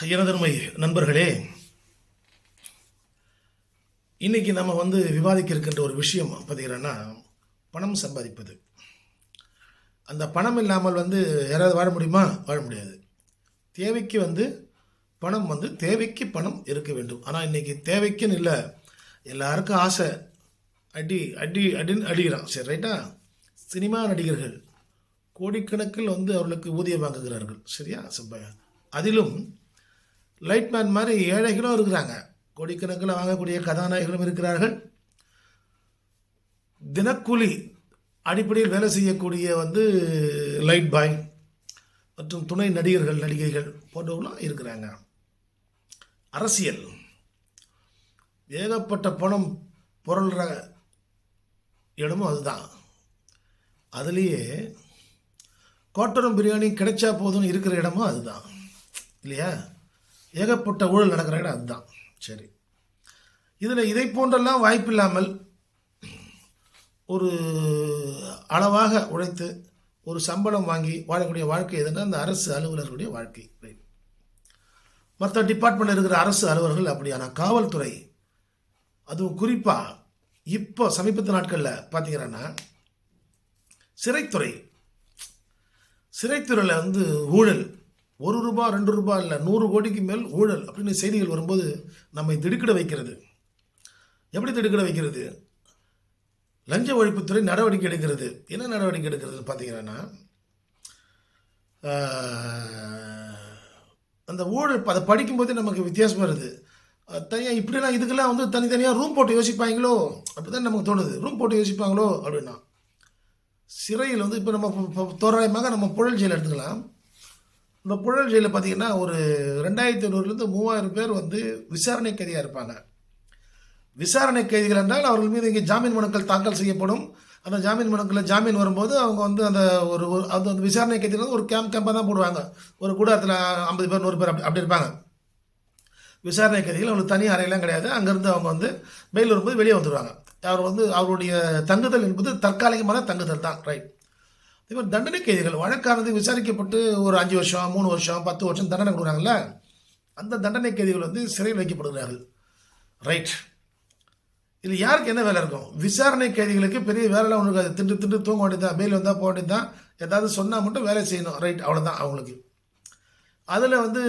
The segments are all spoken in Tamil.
எனதருமை நண்பர்களே இன்னைக்கு நம்ம வந்து விவாதிக்க இருக்கின்ற ஒரு விஷயம் பார்த்தீங்கன்னா பணம் சம்பாதிப்பது. அந்த பணம் இல்லாமல் வந்து யாராவது வாழ முடியுமா? வாழ முடியாது. தேவைக்கு வந்து பணம் வந்து தேவைக்கு பணம் இருக்க வேண்டும். ஆனால் இன்னைக்கு தேவைக்குன்னு இல்லை. எல்லாருக்கும் ஆசை. அடி அடி அடின்னு அடிக்கிறான். சரி ரைட்டா? சினிமா நடிகர்கள் கோடிக்கணக்கில் வந்து அவர்களுக்கு ஊதியம் வாங்குகிறார்கள். சரியா? சம்பா அதிலும் லைட்மேன் மாதிரி ஏழைகளும் இருக்கிறாங்க. கோடிக்கணக்கில் வாங்கக்கூடிய கதாநாயகர்களும் இருக்கிறார்கள். தினக்கூலி அடிப்படையில் வேலை செய்யக்கூடிய வந்து லைட் பாய் மற்றும் துணை நடிகர்கள் நடிகைகள் போன்றவர்களும் இருக்கிறாங்க. அரசியல். ஏகப்பட்ட பணம் புரள்ற இடமும் அதுதான். அதுலேயே கோட்டரம் பிரியாணி கிடைச்சா போதும்னு இருக்கிற இடமும் அதுதான். இல்லையா? ஏகப்பட்ட ஊழல் நடக்கிற இடம் அதுதான். சரி. இதில் இதை போன்றெல்லாம் வாய்ப்பில்லாமல் ஒரு அளவாக உழைத்து ஒரு சம்பளம் வாங்கி வாழக்கூடிய வாழ்க்கை எதுனா அந்த அரசு அலுவலர்களுடைய வாழ்க்கை. மற்ற டிபார்ட்மெண்ட் இருக்கிற அரசு அலுவலர்கள் அப்படியான காவல்துறை அதுவும் குறிப்பாக இப்போ சமீபத்து நாட்களில் பார்த்தீங்கன்னா சிறைத்துறை சிறைத்துறையில் வந்து ஊழல் ஒரு ரூபா ரெண்டு ரூபா இல்லை நூறு கோடிக்கு மேல் ஊழல் அப்படின்னு செய்திகள் வரும்போது நம்மை திடுக்கிட வைக்கிறது. எப்படி திடுக்கிட வைக்கிறது? லஞ்ச ஒழிப்புத்துறை நடவடிக்கை எடுக்கிறது. என்ன நடவடிக்கை எடுக்கிறதுன்னு பார்த்தீங்கன்னா அந்த ஊழல் அதை படிக்கும்போதே நமக்கு வித்தியாசமாக வருது. தனியாக இப்படிலாம் இதுக்கெல்லாம் வந்து தனித்தனியாக ரூம் போட்டு யோசிப்பாங்களோ? அப்படி தான் நமக்கு தோணுது. ரூம் போட்டு யோசிப்பாங்களோ? அப்படின்னா சிறையில் வந்து இப்போ நம்ம தோராயமாக நம்ம புழல் ஜெயில் எடுத்துக்கலாம். இந்த புழல் ஜெயிலில் பார்த்தீங்கன்னா ஒரு ரெண்டாயிரத்தி ஐநூறுலேருந்து மூவாயிரம் பேர் வந்து விசாரணை கைதியாக இருப்பாங்க. விசாரணை கைதிகள் என்றால் அவர்கள் மீது இங்கே ஜாமீன் மனுக்கள் தாக்கல் செய்யப்படும். அந்த ஜாமீன் மனுக்களில் ஜாமீன் வரும்போது அவங்க வந்து அந்த ஒரு ஒரு அது அந்த விசாரணை கைதிகள் வந்து ஒரு கேம்ப் கேம்பாக தான் போடுவாங்க. ஒரு கூடாரத்தில் ஐம்பது பேர் நூறு பேர் அப்படி அப்படி இருப்பாங்க. விசாரணை கைதிகள் அவங்களுக்கு தனி அறையெல்லாம் கிடையாது. அங்கேருந்து அவங்க வந்து பெயில் வரும்போது வெளியே வந்துடுவாங்க. அவர் வந்து அவருடைய தங்குதல் என்பது தற்காலிகமான தங்குதல் தான். ரைட் இது மாதிரி தண்டனை கைதிகள் வழக்கானது விசாரிக்கப்பட்டு ஒரு அஞ்சு வருஷம் மூணு வருஷம் பத்து வருஷம் தண்டனை கொடுக்குறாங்கல்ல? அந்த தண்டனை கைதிகள் வந்து சிறையில் வைக்கப்படுகிறார்கள். ரைட் இதில் யாருக்கு என்ன வேலை இருக்கும்? விசாரணை கைதிகளுக்கு பெரிய வேலைலாம் ஒன்று இருக்காது. திண்டு திண்டு தூங்க வேண்டியதான் பெயில் வந்தால் போக வேண்டியதான் ஏதாவது சொன்னால் மட்டும் வேலை செய்யணும். ரைட் அவ்வளோதான் அவங்களுக்கு. அதில் வந்து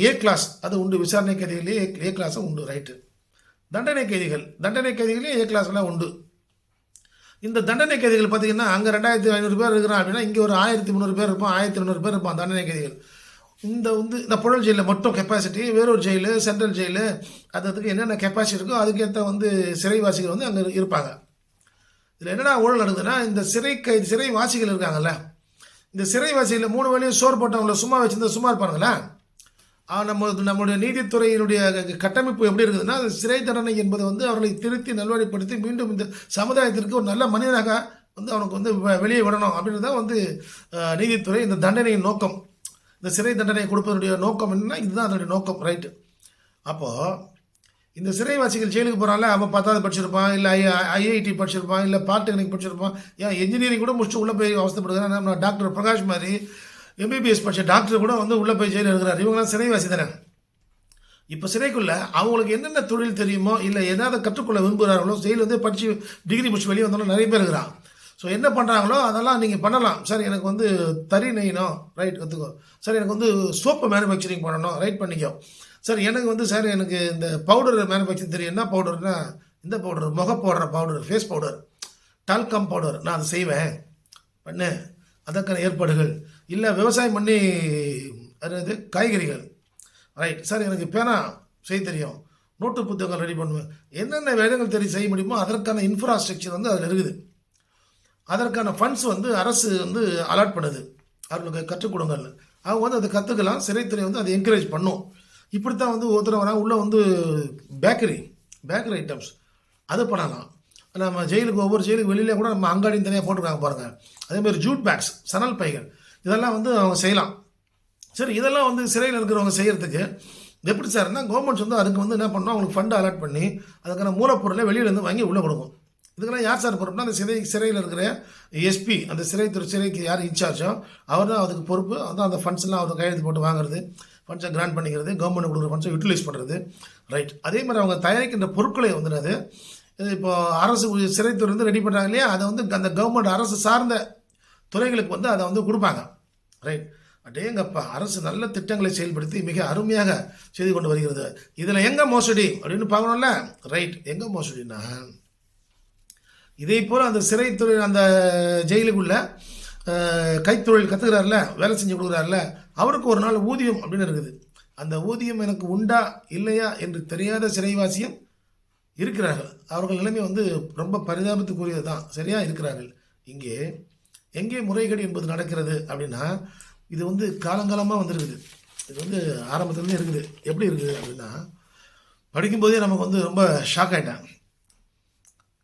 ஏ கிளாஸ் அது உண்டு. விசாரணை கைதிகளே ஏ ஏ கிளாஸும் உண்டு. ரைட்டு தண்டனை கைதிகள் தண்டனை கைதிகளே ஏ கிளாஸ்லாம் உண்டு. இந்த தண்டனை கைதிகள் பார்த்தீங்கன்னா அங்கே ரெண்டாயிரத்தி ஐநூறு பேர் இருக்கிறான் அப்படின்னா இங்கே ஒரு ஆயிரத்தி முந்நூறு பேர் இருப்பான் ஆயிரத்தி இரநூறு பேர் இருப்பான் தண்டனை கைதிகள். இந்த வந்து இந்த புழல் ஜெயிலில் மட்டும் கெப்பாசிட்டி வேறொரு ஜெயிலு சென்ட்ரல் ஜெயிலு அது அதுக்கு என்னென்ன கெப்பாசிட்டி இருக்கோ அதுக்கேற்ற வந்து சிறைவாசிகள் வந்து அங்கே இருப்பாங்க. இதில் என்னடா ஊழல் நடக்குதுன்னா இந்த சிறை கை சிறைவாசிகள் இருக்காங்கல்ல இந்த சிறைவாசிகளில் மூணு வேலையும் சோறு போட்டவங்கள சும்மா வச்சுருந்தா சும்மா இருப்பானுங்களா? நம்ம நம்முடைய நீதித்துறையினுடைய கட்டமைப்பு எப்படி இருக்குதுன்னா சிறை தண்டனை என்பது வந்து அவர்களை திருத்தி நல்வழிப்படுத்தி மீண்டும் இந்த சமுதாயத்திற்கு ஒரு நல்ல மனிதனாக வந்து அவனுக்கு வந்து வெளியே விடணும் அப்படின்றது தான் வந்து நீதித்துறை இந்த தண்டனையின் நோக்கம். இந்த சிறை தண்டனை கொடுப்பதனுடைய நோக்கம் என்னன்னா இதுதான் அதனுடைய நோக்கம் ரைட்டு அப்போது இந்த சிறைவாசிகள் ஜெயிலுக்கு போகிறான்ல அவன் பத்தாவது படிச்சிருப்பான் இல்லை ஐ ஐஐடி படிச்சிருப்பான் இல்லை பாலிடெக்னிக் படிச்சிருப்பான் ஏன் இன்ஜினியரிங் கூட முடிச்சுட்டு உள்ளே போய் அவஸ்தப்படுகிறான் நம்ம டாக்டர் பிரகாஷ் மாதிரி எம்பிபிஎஸ் படித்த டாக்டர் கூட வந்து உள்ளே போய் ஜெயிலில் இருக்கிறார். இவங்களாம் சிறைவாசி தானே? இப்போ சிறைக்குள்ள அவங்களுக்கு என்னென்ன தொழில் தெரியுமோ இல்லை எதாவது கற்றுக்கொள்ள விரும்புகிறார்களோ ஜெயிலில் வந்து படித்து டிகிரி முடிச்சு வெளியே வந்தாலும் நிறைய பேர் இருக்கிறான் ஸோ என்ன பண்ணுறாங்களோ அதெல்லாம் நீங்கள் பண்ணலாம். சார் எனக்கு வந்து தறி நெய்யணும். ரைட் கற்றுக்கோ சார் எனக்கு வந்து சோப்பு மேனுஃபேக்சரிங் பண்ணணும். ரைட் பண்ணிக்கோ. சார் எனக்கு வந்து சார் எனக்கு இந்த பவுடர் மேனுஃபேக்சரிங் தெரியும். என்ன பவுடர்னா இந்த பவுடர் முக போடுற powder face powder talcum powder நான் அதை செய்வேன். பண்ணு. அதற்கான ஏற்பாடுகள். இல்லை விவசாயம் பண்ணி அது காய்கறிகள். ரைட் சார் எனக்கு பேனா செய்ய தெரியும். நோட்டு புத்தகங்கள் ரெடி பண்ணுவேன். என்னென்ன வேலைகள் தெரியும் செய்ய முடியுமோ அதற்கான இன்ஃப்ராஸ்ட்ரக்சர் வந்து அதில் இருக்குது. அதற்கான ஃபண்ட்ஸ் வந்து அரசு வந்து அலாட் பண்ணுது. அவர்களுக்கு கற்றுக் கொடுங்கன்னு அவங்க வந்து அதை கற்றுக்கலாம் சிறைத்துறை வந்து அதை என்கரேஜ் பண்ணும். இப்படி தான் வந்து ஒருத்தர் வராங்க. உள்ளே வந்து பேக்கரி பேக்கரி ஐட்டம்ஸ் அது பண்ணலாம். நம்ம ஜெயிலுக்கு ஒவ்வொரு ஜெயிலுக்கு வெளியிலே கூட நம்ம அங்காடியும் தனியாக போட்டிருக்காங்க பாருங்கள் அதேமாதிரி ஜூட் பேக்ஸ் சணல் பைகள். இதெல்லாம் வந்து அவங்க செய்யலாம். சரி இதெல்லாம் வந்து சிறையில் இருக்கிறவங்க செய்கிறதுக்கு எப்படி சார்னா கவர்மெண்ட்ஸ் வந்து அதுக்கு வந்து என்ன பண்ணணும் அவங்களுக்கு ஃபண்டை அலாட் பண்ணி அதுக்கான மூலப்பொருளை வெளியிலேருந்து வாங்கி உள்ளே கொடுக்கும். இதுக்கெல்லாம் யார் சார் பொறுப்புனா அந்த சிறை சிறையில் இருக்கிற எஸ்பி அந்த சிறைத்துறை சிறைக்கு யார் இன்சார்ஜோ அவர் தான் அதுக்கு பொறுப்பு. அதான் அந்த ஃபண்ட்ஸ் எல்லாம் அவர் கையெழுத்து போட்டு வாங்குறது. ஃபண்ட்ஸை கிராண்ட் பண்ணிக்கிறது கவர்மெண்ட் கொடுக்குற ஃபண்ட்ஸை யூட்டிலைஸ் பண்ணுறது ரைட் அதே மாதிரி அவங்க தயாரிக்கின்ற பொருட்களை வந்து அது இது இப்போ அரசு சிறைத்துறை வந்து ரெடி பண்ணுறாங்க இல்லையா? அதை வந்து அந்த கவர்மெண்ட் அரசு சார்ந்த துறைகளுக்கு வந்து அதை வந்து கொடுப்பாங்க. ரைட் அடேங்கப்பா அரசு நல்ல திட்டங்களை செயல்படுத்தி மிக அருமையாக செய்து கொண்டு வருகிறது. இதில் எங்கே மோசடி அப்படின்னு பார்க்கணும்ல? ரைட் எங்கே மோசடினா இதே போல் அந்த சிறைத்துறை அந்த ஜெயிலுக்குள்ள கைத்தொழில் கற்றுக்கிறார்ல வேலை செஞ்சு கொடுக்குறாருல அவருக்கு ஒரு நாள் ஊதியம் அப்படின்னு இருக்குது. அந்த ஊதியம் எனக்கு உண்டா இல்லையா என்று தெரியாத சிறைவாசியம் இருக்கிறார்கள். அவர்கள் நிலைமை வந்து ரொம்ப பரிதாபத்துக்குரியது தான் சரியாக இருக்கிறார்கள். இங்கே எங்கே முறைகேடு என்பது நடக்கிறது அப்படின்னா இது வந்து காலங்காலமாக வந்திருக்குது. இது வந்து ஆரம்பத்துலேருந்து இருக்குது. எப்படி இருக்குது அப்படின்னா படிக்கும்போதே நமக்கு வந்து ரொம்ப ஷாக் ஆகிட்டேன்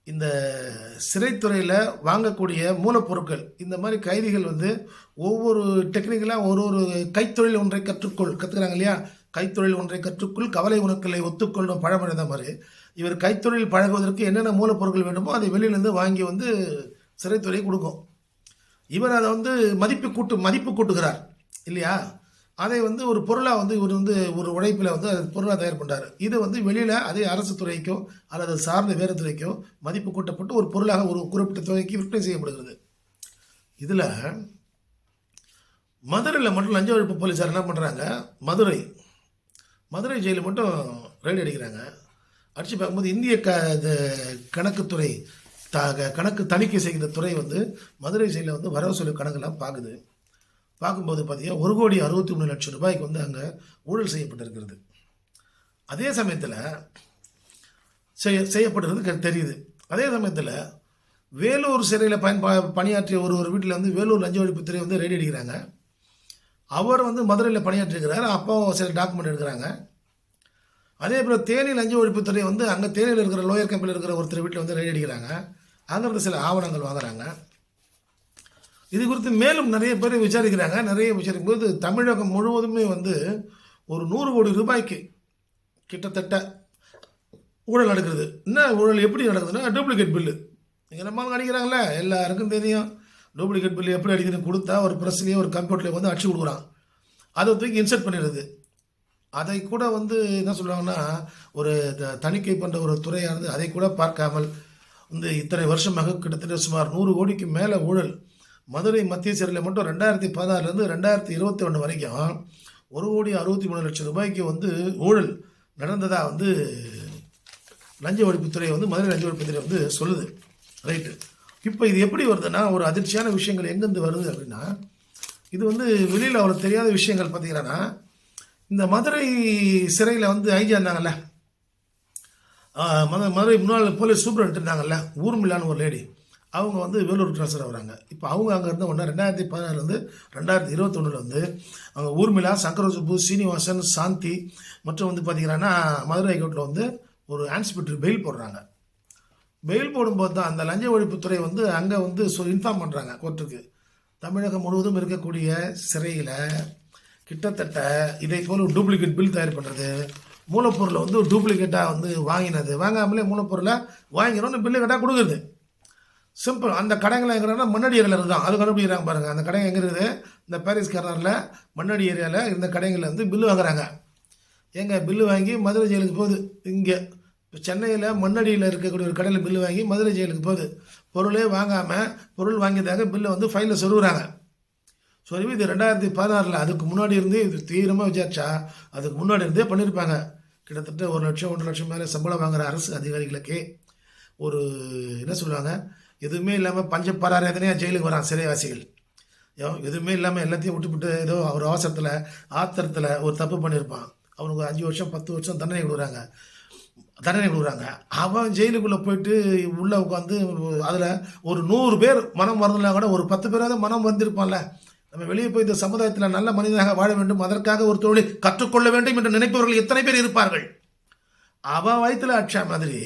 இந்த சிறைத்துறையில் வாங்கக்கூடிய மூலப்பொருட்கள் இந்த மாதிரி கைதிகள் வந்து ஒவ்வொரு டெக்னிக்கலாக ஒரு ஒரு கைத்தொழில் ஒன்றை கற்றுக்கொள் கற்றுக்கிறாங்க இல்லையா? கைத்தொழில் ஒன்றை கற்றுக்கொள் கவலை உணக்களை ஒத்துக்கொள்ளும் பழமொழி அந்த மாதிரி. இவர் கைத்தொழில் பழகுவதற்கு என்னென்ன மூலப்பொருட்கள் வேண்டுமோ அதை வெளியிலேருந்து வாங்கி வந்து சிறைத்துறை கொடுக்கும். இவர் அதை வந்து மதிப்பு கூட்டு மதிப்பு கூட்டுகிறார். இல்லையா? அதை வந்து ஒரு பொருளாக வந்து இவர் வந்து ஒரு உழைப்பில் வந்து அது பொருளாக தயார் பண்ணுறாரு இது வந்து வெளியில் அதே அரசு துறைக்கோ அல்லது சார்ந்த வேறு துறைக்கோ மதிப்பு கூட்டப்பட்டு ஒரு பொருளாக ஒரு குறிப்பிட்ட தொகைக்கு விற்பனை செய்யப்படுகிறது. இதில் மதுரையில் மட்டும் லஞ்ச ஒழிப்பு போலீஸார் என்ன பண்ணுறாங்க மதுரை. மதுரை ஜெயிலில் மட்டும் ரைடு அடிக்கிறாங்க. அடித்து பார்க்கும்போது இந்திய க இது கணக்குத்துறை த கணக்கு தணிக்கை செய்கிற துறை வந்து மதுரை சைடில் வந்து வரவு செலவு கணக்கெல்லாம் பார்க்குது பார்க்கும்போது பார்த்தீங்கன்னா ஒரு கோடி அறுபத்தி மூணு லட்சம் ரூபாய்க்கு வந்து அங்கே ஊழல் செய்யப்பட்டிருக்கிறது. அதே சமயத்தில் செய்ய செய்யப்படுறது தெரியுது. அதே சமயத்தில் வேலூர் சிறையில் பயன்பா பணியாற்றிய ஒரு ஒரு வீட்டில் வந்து வேலூர் லஞ்ச ஒழிப்புத்துறை வந்து ரெடி அடிக்கிறாங்க. அவர் வந்து மதுரையில் பணியாற்றிருக்கிறார் அப்போ சில டாக்குமெண்ட் எடுக்கிறாங்க. அதே போல் தேனி லஞ்ச ஒழிப்புத்துறை வந்து அங்கே தேனியில் இருக்கிற லோயர் கேம்பில் இருக்கிற ஒருத்தர் வீட்டில் வந்து ரெடி அடிக்கிறாங்க. அங்கிருந்து சில ஆவணங்கள் வாங்குறாங்க. இது குறித்து மேலும் நிறைய பேர் விசாரிக்கிறாங்க. நிறைய விசாரிக்கும் போது தமிழகம் முழுவதுமே வந்து ஒரு நூறு கோடி ரூபாய்க்கு கிட்டத்தட்ட ஊழல் நடக்கிறது. என்ன ஊழல் எப்படி நடக்குதுன்னா டூப்ளிகேட் பில்லு நீங்கள் நம்ம அடிக்கிறாங்களே எல்லாருக்கும் தெரியும். டூப்ளிகேட் பில்லு எப்படி அடிக்கிறதுன்னு கொடுத்தா ஒரு ப்ரெஸ்லேயே ஒரு கம்ப்யூட்டர்லேயே வந்து அடிச்சு கொடுக்குறான். அதை தூக்கி இன்சர்ட் பண்ணிடுறது. அதை கூட வந்து என்ன சொல்லுவாங்கன்னா ஒரு த- தணிக்கை பண்ணுற ஒரு துறையானது அதை கூட பார்க்காமல் இந்த இத்தனை வருஷமாக கிட்டத்தட்ட சுமார் நூறு கோடிக்கு மேலே ஊழல். மதுரை மத்திய சிறையில் மட்டும் ரெண்டாயிரத்தி பதினாறுலேருந்து ரெண்டாயிரத்தி இருபத்தி ஒன்று வரைக்கும் ஒரு கோடி அறுபத்தி மூணு லட்சம் ரூபாய்க்கு வந்து ஊழல் நடந்ததாக வந்து லஞ்ச ஒழிப்புத்துறை வந்து மதுரை லஞ்ச ஒழிப்புத்துறை வந்து சொல்லுது. ரைட்டு. இப்போ இது எப்படி வருதுன்னா ஒரு அதிர்ச்சியான விஷயங்கள் எங்கேருந்து வருது அப்படின்னா இது வந்து வெளியில் அவ்வளோ தெரியாத விஷயங்கள் பார்த்தீங்கன்னா இந்த மதுரை சிறையில் வந்து ஐஜி இருந்தாங்கல்ல மதுரை முன்னாள் போலீஸ் சூப்பரண்ட் இருந்தாங்கல்ல ஊர்மிளான்னு ஒரு லேடி அவங்க வந்து வேலூர் ட்ரான்ஸ்ஃபர் வராங்க. இப்போ அவங்க அங்கே இருந்த உடனே ரெண்டாயிரத்தி பதினாறுலேருந்து ரெண்டாயிரத்தி இருபத்தொன்னுல வந்து அவங்க ஊர்மிளா சங்கரசுப்பு சீனிவாசன் சாந்தி மற்றும் வந்து பார்த்தீங்கன்னா மதுரை ஹைகோர்ட்டில் வந்து ஒரு ஆன்ஸ்பெக்டர் பெயில் போடுறாங்க. பெயில் போடும்போது தான் அந்த லஞ்ச ஒழிப்புத்துறை வந்து அங்கே வந்து சொ இன்ஃபார்ம் பண்ணுறாங்க கோர்ட்டுக்கு தமிழகம் முழுவதும் இருக்கக்கூடிய சிறையில் கிட்டத்தட்ட இதே போல் ஒரு டூப்ளிகேட் பில் தயார் பண்ணுறது மூலப்பொருளை வந்து டூப்ளிகேட்டாக வந்து வாங்கினது. வாங்காமலே மூலப்பொருளை வாங்கினோன்னு பில்லு கேட்டால் கொடுக்குறது சிம்பிள் அந்த கடைகள் எங்கன்னா மண்ணடி ஏரியாவில் இருந்தான். அது கண்டுபிடிக்கிறாங்க பாருங்கள் அந்த கடை எங்கே இருக்குது? இந்த பாரிஸ் கார்னரில் மண்ணடி ஏரியாவில் இந்த கடைகளில் வந்து பில்லு வாங்குறாங்க. ஏங்க பில்லு வாங்கி மதுரை ஜெயிலுக்கு போகுது. இங்கே. இப்போ சென்னையில் மண்ணடியில் இருக்கக்கூடிய ஒரு கடையில் பில்லு வாங்கி மதுரை ஜெயிலுக்கு போகுது. பொருளே வாங்காமல் பொருள் வாங்கியதாக பில்லை வந்து ஃபைலில் சொருகுறாங்க. சொருவி இது ரெண்டாயிரத்தி பதினாறில் அதுக்கு முன்னாடி இருந்தே இது தீவிரமாக விசாரிச்சா அதுக்கு முன்னாடி இருந்தே பண்ணியிருப்பாங்க கிட்டத்தட்ட ஒரு லட்சம் ஒன்று லட்சம் மேலே சம்பளம் வாங்குற அரசு அதிகாரிகளுக்கே ஒரு என்ன சொல்லுவாங்க எதுவுமே இல்லாமல் பஞ்ச பராரதனையாக ஜெயிலுக்கு வரான் சிறைவாசிகள். எதுவுமே இல்லாமல் எல்லாத்தையும் விட்டுவிட்டு ஏதோ ஒரு அவசரத்தில் ஆத்திரத்தில் ஒரு தப்பு பண்ணியிருப்பான் அவனுக்கு ஒரு அஞ்சு வருஷம் பத்து வருஷம் தண்டனை கொடுக்குறாங்க. தண்டனை கொடுக்குறாங்க. அவன் ஜெயிலுக்குள்ளே போயிட்டு உள்ளே உட்காந்து அதில் ஒரு நூறு பேர் மனம் மறந்துலாம் கூட ஒரு பத்து பேராவது மனம் வந்திருப்பான்ல. நம்ம வெளியே போய் இந்த சமுதாயத்தில் நல்ல மனிதனாக வாழ வேண்டும் அதற்காக ஒரு தொழிலை கற்றுக்கொள்ள வேண்டும் என்று நினைப்பவர்கள் எத்தனை பேர் இருப்பார்கள்? அவ வயிற்றுல அட்சா மாதிரி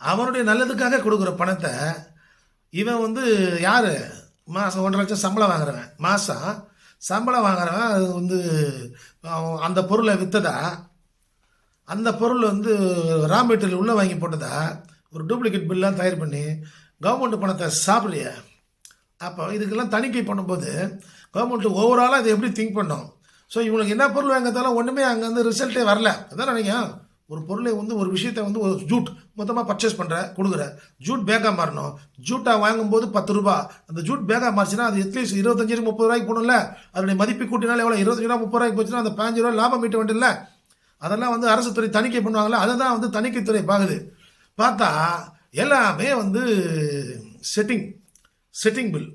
அவனுடைய நல்லதுக்காக கொடுக்குற பணத்தை இவன் வந்து யார்? மாதம் ஒன்றரை லட்சம் சம்பளம் வாங்குறவன். மாதம் சம்பளம் வாங்குறவன் அது வந்து அந்த பொருளை விற்றதா அந்த பொருள் வந்து ரா மெட்டீரியல் உள்ளே வாங்கி போட்டதா? ஒரு டூப்ளிகேட் பில்லாம் தயார் பண்ணி கவர்மெண்ட் பணத்தை சாப்பிடலையே? அப்போ இதுக்கெல்லாம் தணிக்கை பண்ணும்போது கவர்மெண்ட் ஓவராலாக இதை எப்படி திங்க் பண்ணோம்? ஸோ இவங்களுக்கு என்ன பொருள் வாங்கத்தாலும் ஒன்றுமே அங்கே வந்து ரிசல்ட்டே வரல. அதான் நினைக்க ஒரு பொருளை வந்து ஒரு விஷயத்தை வந்து ஒரு ஜூட் மொத்தமாக பர்ச்சேஸ் பண்ணுற கொடுக்குற ஜூட் பேக்காக மாறணும். ஜூட்டாக வாங்கும்போது பத்து ரூபா. அந்த ஜூட் பேக்காக மாறிச்சுன்னா அது அட்லீஸ்ட் இருபத்தஞ்சு முப்பது ரூபாய்க்கு போகணும்ல அதனுடைய மதிப்பு கூட்டினால எவ்வளோ இருபத்தஞ்சு ரூபா முப்பது ரூபாய்க்கு போச்சுன்னா அந்த பாஞ்சு ரூபா லாபம் மீட்ட வேண்டியதில்ல அதெல்லாம் வந்து அரசு துறை தணிக்கை பண்ணுவாங்கல்ல அதை தான் வந்து தணிக்கைத்துறை பார்க்குது பார்த்தா எல்லாமே வந்து செட்டிங் செட்டிங் பில்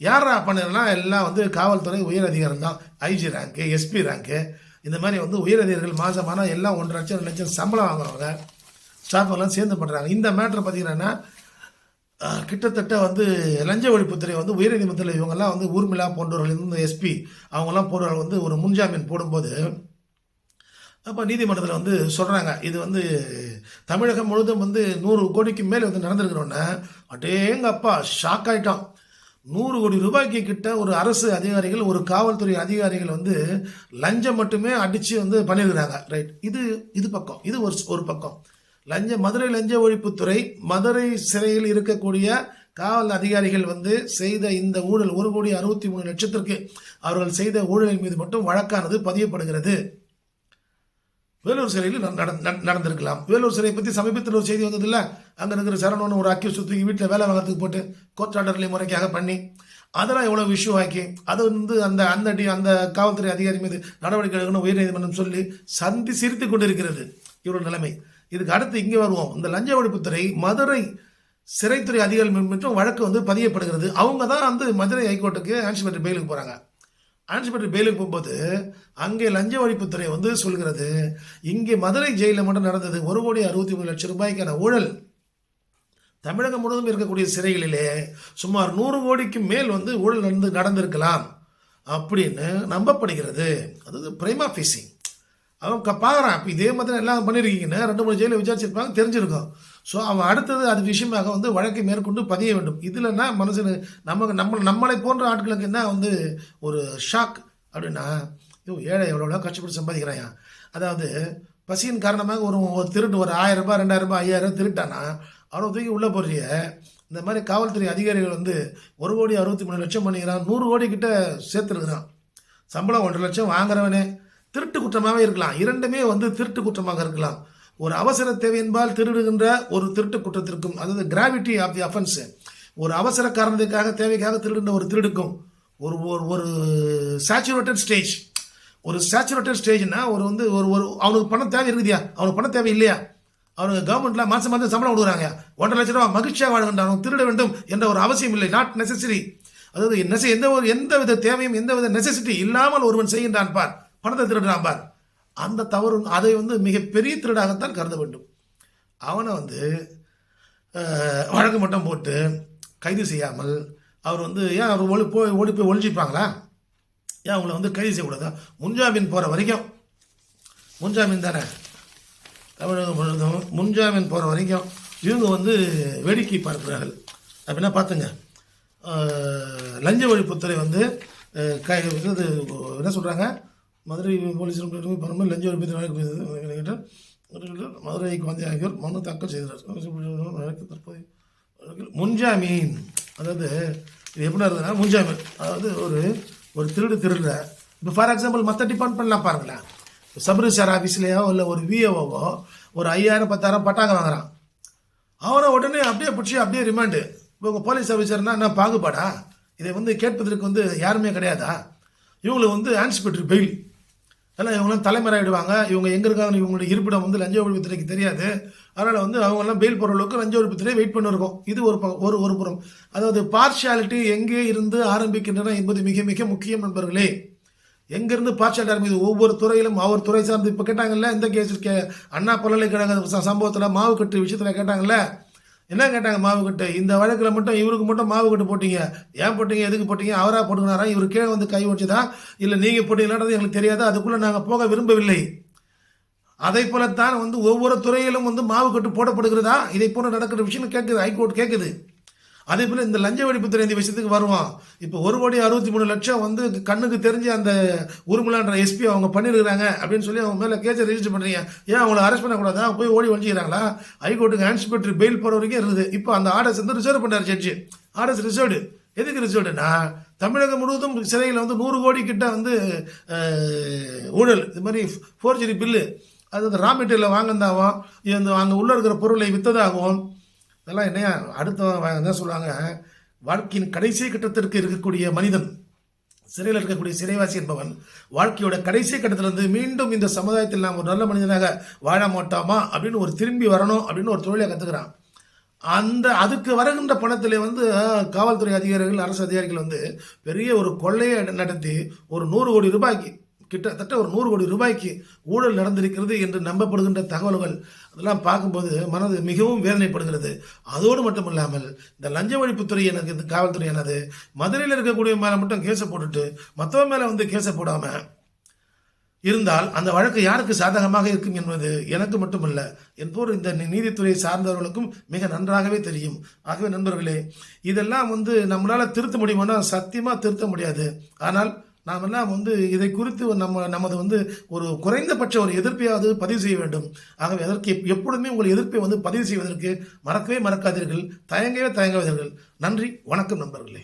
யாரா பண்ணிருந்தா எல்லாம் வந்து காவல்துறை உயர் அதிகாரம் தான். ஐஜி ரேங்க்கு எஸ்பி ரேங்க்கு இந்த மாதிரி வந்து உயர் அதிகாரிகள் மாதமான எல்லாம் ஒன்றரை லட்சம் ரெண்டு லட்சம் சம்பளம் வாங்குறவங்க ஸ்டாஃப் எல்லாம் சேர்ந்து பண்ணுறாங்க இந்த மேட்ரு பார்த்தீங்கன்னா கிட்டத்தட்ட வந்து லஞ்ச ஒழிப்புத்துறை வந்து உயர்நீதிமன்றத்தில் இவங்கெல்லாம் வந்து ஊர்மிளா போன்றவர்கள் இந்த எஸ்பி அவங்கெல்லாம் போன்றவர்கள் வந்து ஒரு முன்ஜாமீன் போடும்போது அப்போ நீதிமன்றத்தில் வந்து சொல்கிறாங்க இது வந்து தமிழகம் முழுதும் வந்து நூறு கோடிக்கு மேலே வந்து நடந்திருக்கிறோன்னே. அடேங்க அப்பா ஷாக் ஆகிட்டான் நூறு கோடி ரூபாய்க்கு கிட்ட ஒரு அரசு அதிகாரிகள் ஒரு காவல்துறை அதிகாரிகள் வந்து லஞ்சம் மட்டுமே அடித்து வந்து பண்ணியிருக்கிறாங்க ரைட் இது இது பக்கம். இது ஒரு ஒரு பக்கம். லஞ்ச மதுரை லஞ்ச ஒழிப்புத்துறை மதுரை சிறையில் இருக்கக்கூடிய காவல் அதிகாரிகள் வந்து செய்த இந்த ஊழல் ஒரு கோடி அறுபத்தி மூணு லட்சத்திற்கு அவர்கள் செய்த ஊழலின் மீது மட்டும் வழக்கானது பதியப்படுகிறது. வேலூர் சிறையில் நட- நடந்திருக்கலாம். வேலூர் சிறையை பற்றி சமீபத்தில் ஒரு செய்தி வந்ததில்ல. அங்கே இருக்கிற சரணோன்னு ஒரு அக்கியூஸ் தூக்கி வீட்டில் வேலை வாங்குறதுக்கு போட்டு கோர்ட் முறைக்காக பண்ணி அதெல்லாம் எவ்வளோ இஷ்யூ ஆக்கி அது வந்து அந்த அந்த டி அந்த காவல்துறை அதிகாரி மீது நடவடிக்கை எடுக்கணும் உயர்நீதிமன்றம் சொல்லி சந்தி சிரித்து கொண்டிருக்கிறது. இவரோட நிலைமை. இதுக்கு அடுத்து இங்கே வருவோம். இந்த லஞ்ச ஒழிப்புத்துறை மதுரை சிறைத்துறை அதிகாரிகள் மற்றும் வழக்கு வந்து பதியப்படுகிறது. அவங்க தான் வந்து மதுரை ஹைகோர்ட்டுக்கு ஆன்சிபேட்டர் பெயிலுக்கு போகிறாங்க ஆன்சிபேட்டர் பெயிலுக்கு போகும்போது அங்கே லஞ்ச ஒழிப்புத்துறை வந்து சொல்கிறது இங்கே மதுரை ஜெயிலில் மட்டும் நடந்தது ஒரு கோடி அறுபத்தி மூணு லட்சம் ரூபாய்க்கான ஊழல். தமிழகம் முழுவதும் இருக்கக்கூடிய சிறைகளிலே சுமார் நூறு கோடிக்கு மேல் வந்து ஊழல் நடந்து நடந்திருக்கலாம் அப்படின்னு நம்பப்படுகிறது. அதாவது பிரைமா ஃபீஸிங் அவன் க பார்க்குறான் இப்போ இதே மாதிரி எல்லாம் பண்ணியிருக்கீங்கன்னு ரெண்டு மூணு ஜெயிலில் விசாரிச்சிருப்பாங்க தெரிஞ்சிருக்கோம். ஸோ அவன் அடுத்தது அது விஷயமாக வந்து வழக்கை மேற்கொண்டு பதிய வேண்டும். இதில்னா மனசு நமக்கு நம்ம நம்மளை போன்ற ஆட்களுக்கு என்ன வந்து ஒரு ஷாக் அப்படின்னா ஐயோ ஏழை எவ்வளோ கஷ்டப்பட்டு சம்பாதிக்கிறாயா? அதாவது பசியின் காரணமாக ஒரு ஒரு திருட்டு ஒரு ஆயிரம் ரூபாய் ரெண்டாயிரம் ரூபாய் ஐயாயிரம் ரூபாய் திருட்டானா? அவனை தூக்கி உள்ளே போறிய இந்த மாதிரி காவல்துறை அதிகாரிகள் வந்து ஒரு கோடி அறுபத்தி மூணு லட்சம் பண்ணிக்கிறான் நூறு கோடி கிட்ட சேர்த்துருக்குறான். சம்பளம் ஒன்றரை லட்சம் வாங்குறவனே. திருட்டு குற்றமாகவே இருக்கலாம். இரண்டுமே வந்து திருட்டு குற்றமாக இருக்கலாம். ஒரு அவசர தேவை என்பால் திருடுகின்ற ஒரு திருட்டு குற்றத்திற்கும் அதாவது கிராவிட்டி ஆஃப் தி அஃபென்ஸ் ஒரு அவசர காரணத்துக்காக தேவைக்காக திருடுகின்ற ஒரு திருடுக்கும் ஒரு ஒரு ஒரு சேச்சுரேட்டட் ஸ்டேஜ் ஒரு சேச்சுரேட்டட் ஸ்டேஜ்னா ஒரு வந்து ஒரு ஒரு அவனுக்கு பணம் தேவை இருக்குதியா? அவனுக்கு பணம் தேவை இல்லையா? அவனுக்கு கவர்மெண்ட்ல மாதம் மாதம் சம்பளம் கொடுக்குறாங்க ஒன்றரை லட்ச ரூபா மகிழ்ச்சியாக வாழ்கின்றான் அவன் திருட வேண்டும் என்ற ஒரு அவசியம் இல்லை நாட் நெசசரி அதாவது நெச- எந்த ஒரு எந்த வித தேவையும் எந்த வித நெசசிட்டி இல்லாமல் ஒருவன் செய்கின்றான் பார். பணத்தை திருடுறான் பார். அந்த தவறு அதை வந்து மிகப்பெரிய திருடாகத்தான் கருத வேண்டும். அவனை வந்து வழக்கு மட்டும் போட்டு கைது செய்யாமல் அவர் வந்து ஏன் அவர் ஒளி போய் ஓடி போய் ஒழிஞ்சிப்பாங்களா ஏன் அவங்கள வந்து கைது செய்யக்கூடாதா? முன்ஜாமீன் போகிற வரைக்கும் முன்ஜாமீன் தானே? தமிழகம் முழுவதும் முன்ஜாமீன் போகிற வரைக்கும் இவங்க வந்து வேடிக்கை பார்க்கிறார்கள். அப்படின்னா பார்த்துங்க? லஞ்ச ஒழிப்புத்துறை வந்து அஹ், கை இது என்ன சொல்கிறாங்க மதுரை போலீஸ் பரமல் லஞ்ச ஒழிப்பு வழக்கு மதுரைக்கு வந்து ஆகியோர் மனு தாக்கல் செய்தார். வழக்கு தற்போது வழக்கில் முன்ஜாமீன். அதாவது இது எப்படி இருக்குதுன்னா முன்ஜாமீன். அதாவது ஒரு ஒரு திருடு திருடுற இப்போ ஃபார் எக்ஸாம்பிள் மற்ற டிபார்ட்மெண்ட்லாம் பாருங்களேன். சப் ஆஃபீஸ்லேயோ இல்லை ஒரு விஏஓவோ ஒரு ஐயாயிரம் பத்தாயிரம் பட்டாங்க வாங்குறான். அவனை உடனே அப்படியே பிடிச்சி அப்படியே ரிமாண்டு இப்போ உங்கள் போலீஸ் ஆஃபீஸர்னா என்ன பாகுபாடா? இதை வந்து கேட்பதற்கு வந்து யாருமே கிடையாதா? இவங்களுக்கு வந்து ஆன்சிபேட்டரி பெயில் எல்லாம் இவங்களாம் தலைமறையிடுவாங்க இவங்க எங்கே இருக்காங்கன்னு இவங்களுடைய இருப்பிடம் வந்து லஞ்ச ஒழிப்புத்துறைக்கு தெரியாது. அதனால் வந்து அவங்கெல்லாம் பெயில் போகிற அளவுக்கு லஞ்ச ஒழிப்புத்துறை வெயிட் பண்ணிருக்கோம். இது ஒரு ப- ஒரு ஒரு புறம். அதாவது பார்ஷியாலிட்டி எங்கே இருந்து ஆரம்பிக்கின்றன என்பது மிக மிக முக்கியம் நண்பர்களே. எங்கேருந்து பார்ஷியாலிட்டி ஆரம்பிக்குது? ஒவ்வொரு துறையிலும் அவர் துறை சார்ந்து. இப்போ கேட்டாங்கல்ல இந்த கேஸ் கே அண்ணா பல்கலைக்கழக சம்பவத்தில் மாவு கட்டு விஷயத்தில் கேட்டாங்கல்ல என்ன கேட்டாங்க மாவு கட்டு இந்த வழக்கில் மட்டும் இவருக்கு மட்டும் மாவு கட்டு போட்டீங்க. ஏன் போட்டீங்க? எதுக்கு போட்டீங்க? அவராக போட்டுக்கிறாரா இவர் கீழே வந்து கை வச்சுதா? இல்லை நீங்கள் போட்டீங்களான்றது எங்களுக்கு தெரியாது? அதுக்குள்ளே நாங்கள் போக விரும்பவில்லை. அதை போலத்தான் வந்து ஒவ்வொரு துறையிலும் வந்து மாவு கட்டு போடப்படுகிறதா? இதை போன்று நடக்கிற விஷயம் கேட்குது ஹைகோர்ட் கேட்குது. அதே போல இந்த லஞ்ச ஒழிப்புத்துறை இந்த விஷயத்துக்கு வருவான். இப்போ ஒரு கோடி அறுபத்தி மூணு லட்சம் வந்து கண்ணுக்கு தெரிஞ்சு அந்த உருமலான்ற எஸ்பி அவங்க பண்ணிருக்கிறாங்க அப்படின்னு சொல்லி அவங்க மேலே கேஸை ரெஜிஸ்டர் பண்ணுறீங்க ஏன் அவங்கள அரெஸ்ட் பண்ணக்கூடாதா? போய் ஓடி ஒழிச்சிக்கிறாங்களா ஹைகோர்ட்டுக்கு ஆன்ஸ்பெக்டர் பெயில் போகிற வரைக்கும் இருக்குது. இப்போ அந்த ஆர்டர்ஸ் வந்து ரிசர்வ் பண்ணார் ஜட்ஜி ஆர்டர்ஸ் ரிசர்வ்டு எதுக்கு ரிசர்வ்டுனா தமிழகம் முழுவதும் சிறையில் வந்து நூறு கோடி கிட்ட வந்து ஊழல். இது மாதிரி ஃபோர்ஜரி பில்லு அது வந்து ரா மெட்டீரியலை வாங்கினதாகவும் இந்த அங்கே உள்ளே இருக்கிற பொருளை விற்றதாகவும் இதெல்லாம் என்னையா அடுத்த என்ன சொல்லுவாங்க வாழ்க்கையின் கடைசி கட்டத்திற்கு இருக்கக்கூடிய மனிதன் சிறையில் இருக்கக்கூடிய சிறைவாசி என்பவன் வாழ்க்கையோட கடைசி கட்டத்திலிருந்து மீண்டும் இந்த சமுதாயத்தில் நாம் ஒரு நல்ல மனிதனாக வாழ மாட்டோமா அப்படின்னு ஒரு திரும்பி வரணும் அப்படின்னு ஒரு தொழிலை கற்றுக்கிறான் அந்த அதுக்கு வருகின்ற பணத்தில் வந்து காவல்துறை அதிகாரிகள் அரசு அதிகாரிகள் வந்து பெரிய ஒரு கொள்ளையை நடத்தி ஒரு நூறு கோடி ரூபாய்க்கு கிட்டத்தட்ட ஒரு நூறு கோடி ரூபாய்க்கு ஊழல் நடந்திருக்கிறது என்று நம்பப்படுகின்ற தகவல்கள் அதெல்லாம் பார்க்கும்போது மனது மிகவும் வேதனைப்படுகிறது. அதோடு மட்டும் இல்லாமல் இந்த லஞ்ச ஒழிப்புத்துறை எனக்கு இந்த காவல்துறை எனது மதுரையில் இருக்கக்கூடிய மேலே மட்டும் கேஸை போட்டுட்டு மற்றவன் மேலே வந்து கேஸை போடாமல் இருந்தால் அந்த வழக்கு யாருக்கு சாதகமாக இருக்கும் என்பது எனக்கு மட்டுமல்ல என்போர் இந்த நீதித்துறையை சார்ந்தவர்களுக்கும் மிக நன்றாகவே தெரியும். ஆகவே நண்பர்களே இதெல்லாம் வந்து நம்மளால் திருத்த முடியுமானா சத்தியமாக திருத்த முடியாது. ஆனால் நாமெல்லாம் வந்து இதை குறித்து நம்ம நமது வந்து ஒரு குறைந்தபட்ச ஒரு எதிர்ப்பையாவது பதிவு செய்ய வேண்டும். ஆகவே அதற்கு எப்பொழுதுமே உங்கள் எதிர்ப்பை வந்து பதிவு செய்வதற்கு மறக்கவே மறக்காதீர்கள். தயங்கவே தயங்காதீர்கள். நன்றி. வணக்கம் நண்பர்களே.